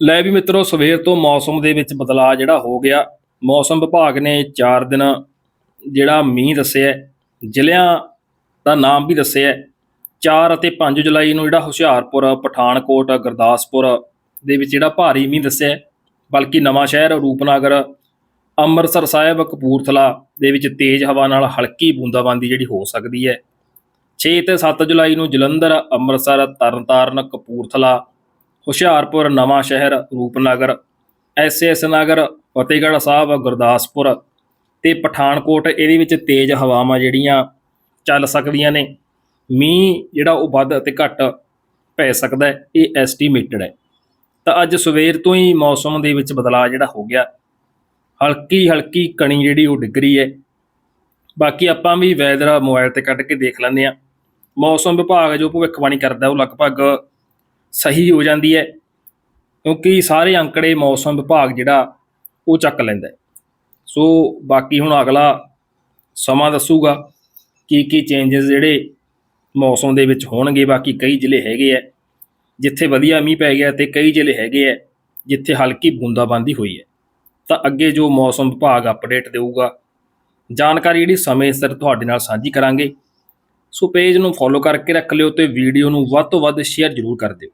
ਲੈ ਵੀ ਮਿੱਤਰੋ, ਸਵੇਰ ਤੋਂ ਮੌਸਮ ਦੇ ਵਿੱਚ ਬਦਲਾਅ ਜਿਹੜਾ ਹੋ ਗਿਆ ਮੌਸਮ ਵਿਭਾਗ ਨੇ 4 ਦਿਨ ਜਿਹੜਾ ਮੀਂਹ ਦੱਸਿਆ ਜ਼ਿਲ੍ਹਿਆਂ ਦਾ ਨਾਮ ਵੀ ਦੱਸਿਆ ਹੈ। 4 ਅਤੇ 5 ਜੁਲਾਈ ਨੂੰ ਜਿਹੜਾ ਹੁਸ਼ਿਆਰਪੁਰ, ਪਠਾਨਕੋਟ, ਗੁਰਦਾਸਪੁਰ ਦੇ ਵਿੱਚ ਜਿਹੜਾ ਭਾਰੀ ਮੀਂਹ ਦੱਸਿਆ ਬਲਕਿ ਨਵਾਂ ਸ਼ਹਿਰ ਰੂਪਨਗਰ, ਅੰਮ੍ਰਿਤਸਰ ਸਾਹਿਬ, ਕਪੂਰਥਲਾ ਦੇ ਵਿੱਚ ਤੇਜ਼ ਹਵਾ ਨਾਲ ਹਲਕੀ ਬੂੰਦਾਬਾਂਦੀ ਜਿਹੜੀ ਹੋ ਸਕਦੀ ਹੈ 6 ਤੇ 7 ਜੁਲਾਈ ਨੂੰ ਜਲੰਧਰ, ਅੰਮ੍ਰਿਤਸਰ, ਤਰਨਤਾਰਨ, ਕਪੂਰਥਲਾ ਹੁਸ਼ਿਆਰਪੁਰ, ਨਵਾਂ ਸ਼ਹਿਰ, ਰੂਪਨਗਰ ਐਸਐਸ ਨਗਰ, ਫਤਿਹਗੜ੍ਹ ਸਾਹਿਬ, ਗੁਰਦਾਸਪੁਰ ਤੇ ਪਠਾਨਕੋਟ, ਇਹਦੇ ਵਿੱਚ ਤੇਜ਼ ਹਵਾਵਾਂ ਜਿਹੜੀਆਂ ਚੱਲ ਸਕਦੀਆਂ ਨੇ। ਮੀਂਹ ਜਿਹੜਾ ਉਹ ਵੱਧ ਅਤੇ ਘੱਟ ਪੈ ਸਕਦਾ ਹੈ, ਇਹ ਐਸਟੀਮੇਟਡ ਹੈ। ਤਾਂ ਅੱਜ ਸਵੇਰ ਤੋਂ ਹੀ ਮੌਸਮ ਦੇ ਵਿੱਚ ਬਦਲਾਅ ਜਿਹੜਾ ਹੋ ਗਿਆ। ਹਲਕੀ ਹਲਕੀ ਕਣੀ ਜਿਹੜੀ ਉਹ ਡਿੱਗ ਰਹੀ ਹੈ। ਬਾਕੀ ਆਪਾਂ ਵੀ ਵੈਦਰ ਮੋਬਾਈਲ ਤੇ ਕੱਢ ਕੇ ਦੇਖ ਲੈਂਦੇ ਆ ਮੌਸਮ ਵਿਭਾਗ ਜੋ ਭਵਿੱਖਬਾਣੀ ਕਰਦਾ, ਉਹ ਲਗਭਗ ਸਹੀ ਹੋ ਜਾਂਦੀ ਹੈ, ਕਿਉਂਕਿ ਸਾਰੇ ਅੰਕੜੇ ਮੌਸਮ ਵਿਭਾਗ ਜਿਹੜਾ ਉਹ ਚੱਕ ਲੈਂਦਾ ਸੋ ਬਾਕੀ ਹੁਣ ਅਗਲਾ ਸਮਾਂ ਦੱਸੂਗਾ ਕੀ ਕੀ ਚੇਂਜਸ ਜਿਹੜੇ ਮੌਸਮ ਦੇ ਵਿੱਚ ਹੋਣਗੇ। ਬਾਕੀ ਕਈ ਜ਼ਿਲ੍ਹੇ ਹੈਗੇ ਆ ਜਿੱਥੇ ਵਧੀਆ ਮੀਂਹ ਪੈ ਗਿਆ ਤੇ ਕਈ ਜ਼ਿਲ੍ਹੇ ਹੈਗੇ ਆ ਜਿੱਥੇ ਹਲਕੀ ਬੂੰਦਾਬਾਂਦੀ ਹੋਈ ਹੈ। ਤਾਂ ਅੱਗੇ ਜੋ ਮੌਸਮ ਵਿਭਾਗ ਅਪਡੇਟ ਦੇਊਗਾ, ਜਾਣਕਾਰੀ ਜਿਹੜੀ ਸਮੇਂ ਸਿਰ ਤੁਹਾਡੇ ਨਾਲ ਸਾਂਝੀ ਕਰਾਂਗੇ। ਸੋ ਪੇਜ ਨੂੰ ਫੋਲੋ ਕਰਕੇ ਰੱਖ ਲਿਓ ਤੇ ਵੀਡੀਓ ਨੂੰ ਵੱਧ ਤੋਂ ਵੱਧ ਸ਼ੇਅਰ ਜ਼ਰੂਰ ਕਰ ਦਿਓ।